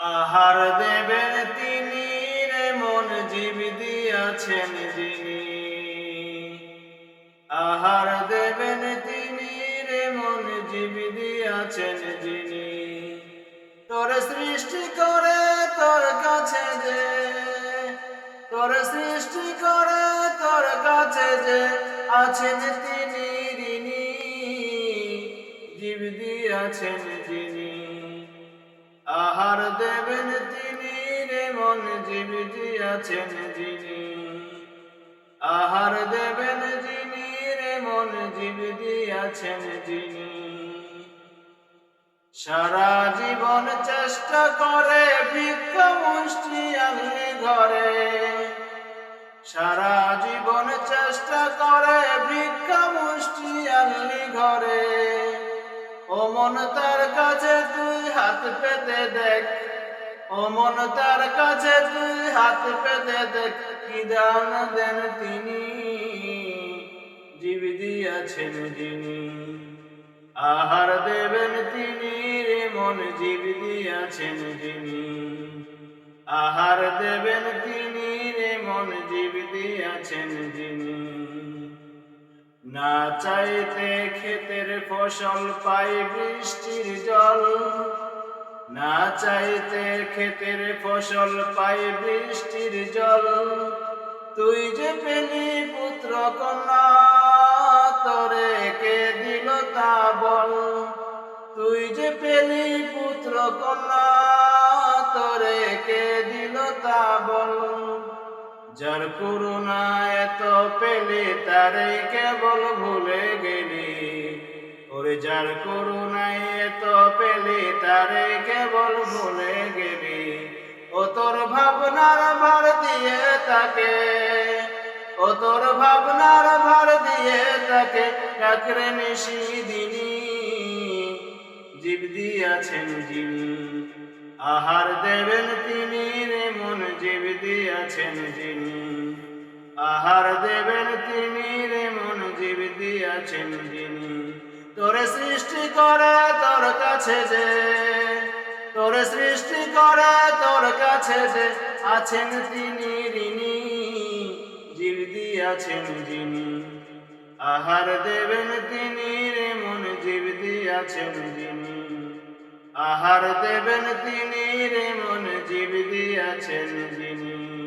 আহার দেবেন তিনি রে মন জীব দিয়াছেন যিনি। আহার দেবেন তিনি রে মন জীব দিয়াছেন যিনি। তোর সৃষ্টি করে তোর কাছে যে, তোর সৃষ্টি করে তোর কাছে যে আছেন তিনি ঋণী, জীব দিয়াছেন যিনি। আহার দেবেন তিনি রে মন জীব দিয়াছেন যিনি। আহার দেবেন যিনি রে মন জীব দিয়াছেন যিনি। সারা জীবন চেষ্টা করে ভিক্ষা মুষ্টি আনলি ঘরে। সারা জীবন চেষ্টা করে ভিক্ষা মুষ্টি আনলি ঘরে। ও মন পেতে দেখ। ও মন তার কাছে তুই হাত পেতে দেখ। কি দান দেন তিনি? জীব দিয়াছেন যিনি। আহার দেবেন তিনি রে মন, জীব দিয়াছেন যিনি। আহার দেবেন তিনি রে মন, জীব দিয়াছেন যিনি। না চাইতে ক্ষেতের ফসল পাই বৃষ্টির জল। না চাইতে ক্ষেতের ফসল পাই বৃষ্টির জল। তুই যে পেলি পুত্র কন্যা, তোরে কে দিল তা বল? তুই যে পেলি পুত্র কন্যা, তোরে কে দিল তা বল? যার করুণা এত পেলে তারে কেবল ভুলে গেলি। ওরে যার করুণায় এত পেলে, তারে কেবল ভুলে গেলি। ও তোর ভাবনার ভার দিয়ে তাকে, ও তোর ভাবনার ভার দিয়ে তাকে কাকরে নিশি দিনী। জীব দিয়াছেন যিনি আহার দেবেন তিনি রে মন, জীব দিয়াছেন যিনি আহার দেবেন তিনি রে মন, জীব দিয়াছেন যিনি তোরে সৃষ্টি করে তোর কাছে যে, তোরে সৃষ্টি করে তোর কাছে যে, আছেন তিনি ঋণী, জীব দিয়াছেন যিনি। আহার দেবেন তিনি রে মন, জীব দিয়াছেন যিনি। আহার দেবেন তিনি রে মন, জীব দিয়াছেন যিনি।